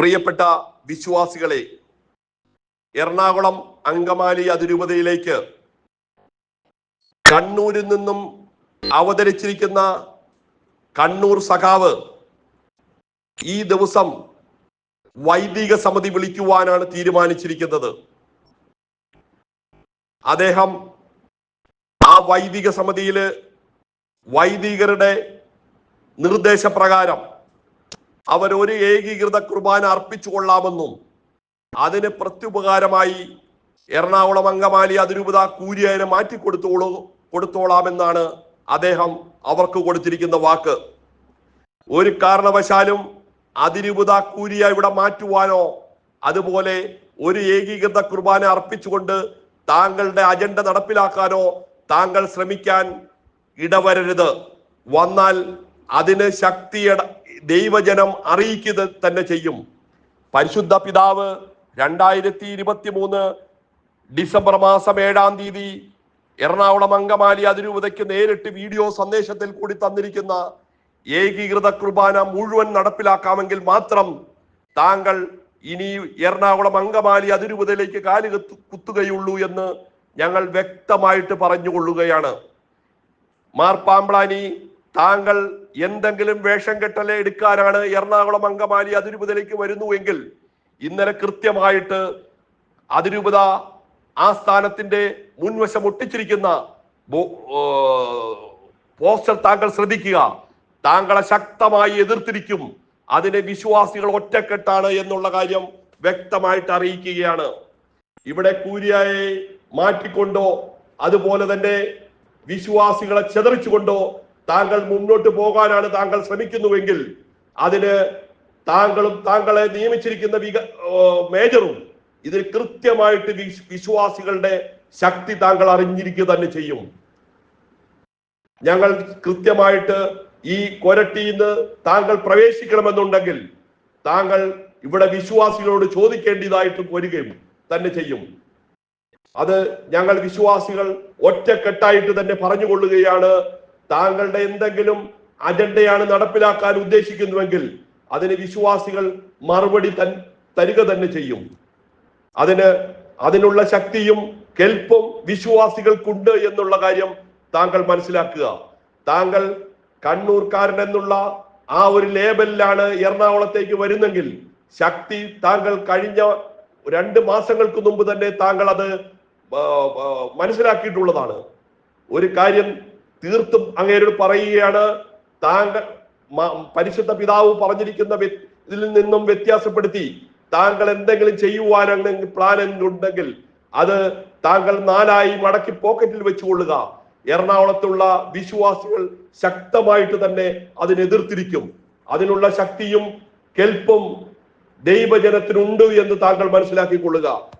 പ്രിയപ്പെട്ട വിശ്വാസികളെ എറണാകുളം അങ്കമാലി അതിരൂപതയിലേക്ക് കണ്ണൂരിൽ നിന്നും അവതരിച്ചിരിക്കുന്ന കണ്ണൂർ സഖാവ് ഈ ദിവസം വൈദിക സമിതി വിളിക്കുവാനാണ് തീരുമാനിച്ചിരിക്കുന്നത്. അദ്ദേഹം ആ വൈദിക സമിതിയിൽ വൈദികരുടെ നിർദ്ദേശപ്രകാരം അവർ ഒരു ഏകീകൃത കുർബാന അർപ്പിച്ചു കൊള്ളാമെന്നും അതിന് പ്രത്യുപകാരമായി എറണാകുളം അങ്കമാലി അതിരൂപത കൂരിയനെ മാറ്റിക്കൊടുത്തോളൂ കൊടുത്തോളാമെന്നാണ് അദ്ദേഹം അവർക്ക് കൊടുത്തിരിക്കുന്ന വാക്ക്. ഒരു കാരണവശാലും അതിരൂപത കൂരിയ ഇവിടെ മാറ്റുവാനോ അതുപോലെ ഒരു ഏകീകൃത കുർബാന അർപ്പിച്ചുകൊണ്ട് താങ്കളുടെ അജണ്ട നടപ്പിലാക്കാനോ താങ്കൾ ശ്രമിക്കാൻ ഇടവരരുത്. വന്നാൽ അതിന് ശക്തിയുടെ ദൈവജനം അറിയിക്കുക തന്നെ ചെയ്യും. പരിശുദ്ധ പിതാവ് രണ്ടായിരത്തി ഇരുപത്തി മൂന്ന് ഡിസംബർ മാസം ഏഴാം തീയതി എറണാകുളം അങ്കമാലി അതിരൂപതയ്ക്ക് നേരിട്ട് വീഡിയോ സന്ദേശത്തിൽ കൂടി തന്നിരിക്കുന്ന ഏകീകൃത കുർബാന മുഴുവൻ നടപ്പിലാക്കാമെങ്കിൽ മാത്രം താങ്കൾ ഇനി എറണാകുളം അങ്കമാലി അതിരൂപതയിലേക്ക് കാൽ കുത്തു- കുത്തുകയുള്ളൂ എന്ന് ഞങ്ങൾ വ്യക്തമായിട്ട് പറഞ്ഞുകൊള്ളുകയാണ്. മാർപ്പാമ്പ്ലാനി താങ്കൾ എന്തെങ്കിലും വേഷം കെട്ടലെ എടുക്കാനാണ് എറണാകുളം അങ്കമാലി അതിരൂപതയിലേക്ക് വരുന്നുവെങ്കിൽ ഇന്നലെ കൃത്യമായിട്ട് അതിരൂപത സ്ഥാനത്തിന്റെ മുൻവശം ഒട്ടിച്ചിരിക്കുന്ന പോസ്റ്റർ താങ്കൾ ശ്രദ്ധിക്കുക. താങ്കളെ ശക്തമായി എതിർത്തിരിക്കും. അതിനെ വിശ്വാസികൾ ഒറ്റക്കെട്ടാണ് എന്നുള്ള കാര്യം വ്യക്തമായിട്ട് അറിയിക്കുകയാണ്. ഇവിടെ കൂരിയായെ മാറ്റിക്കൊണ്ടോ അതുപോലെ തന്നെ വിശ്വാസികളെ ചെതറിച്ചുകൊണ്ടോ താങ്കൾ മുന്നോട്ട് പോകാനാണ് താങ്കൾ ശ്രമിക്കുന്നുവെങ്കിൽ അതിന് താങ്കളും താങ്കളെ നിയമിച്ചിരിക്കുന്ന വിക മേജറും ഇതിൽ കൃത്യമായിട്ട് വിശ്വാസികളുടെ ശക്തി താങ്കൾ അറിഞ്ഞിരിക്കുക തന്നെ ചെയ്യും. ഞങ്ങൾ കൃത്യമായിട്ട് ഈ കൊരട്ടിയിൽ നിന്ന് താങ്കൾ പ്രവേശിക്കണമെന്നുണ്ടെങ്കിൽ താങ്കൾ ഇവിടെ വിശ്വാസികളോട് ചോദിക്കേണ്ടതായിട്ട് വരികയും തന്നെ ചെയ്യും. അത് ഞങ്ങൾ വിശ്വാസികൾ ഒറ്റക്കെട്ടായിട്ട് തന്നെ പറഞ്ഞുകൊള്ളുകയാണ്. താങ്കളുടെ എന്തെങ്കിലും അജണ്ടയാണ് നടപ്പിലാക്കാൻ ഉദ്ദേശിക്കുന്നുവെങ്കിൽ അതിന് വിശ്വാസികൾ മറുപടി തൻ തരിക തന്നെ ചെയ്യും. അതിന് അതിനുള്ള ശക്തിയും കെൽപ്പും വിശ്വാസികൾക്കുണ്ട് എന്നുള്ള കാര്യം താങ്കൾ മനസ്സിലാക്കുക. താങ്കൾ കണ്ണൂർക്കാരൻ എന്നുള്ള ആ ഒരു ലേബലിലാണ് എറണാകുളത്തേക്ക് വരുന്നെങ്കിൽ ശക്തി താങ്കൾ കഴിഞ്ഞ രണ്ട് മാസങ്ങൾക്ക് മുമ്പ് തന്നെ താങ്കൾ അത് മനസ്സിലാക്കിയിട്ടുള്ളതാണ്. ഒരു കാര്യം തീർത്തും അങ്ങേരോട് പറയുകയാണ്. താങ്കൾ പരിശുദ്ധ പിതാവ് പറഞ്ഞിരിക്കുന്ന ഇതിൽ നിന്നും വ്യത്യാസപ്പെടുത്തി താങ്കൾ എന്തെങ്കിലും ചെയ്യുവാനെങ്കിൽ പ്ലാൻ ഉണ്ടെങ്കിൽ അത് താങ്കൾ നാലായി മടക്കി പോക്കറ്റിൽ വെച്ചുകൊള്ളുക. എറണാകുളത്തുള്ള വിശ്വാസികൾ ശക്തമായിട്ട് തന്നെ അതിനെതിർത്തിരിക്കും അതിനുള്ള ശക്തിയും കെൽപ്പും ദൈവജനത്തിനുണ്ട് എന്ന് താങ്കൾ മനസ്സിലാക്കിക്കൊള്ളുക.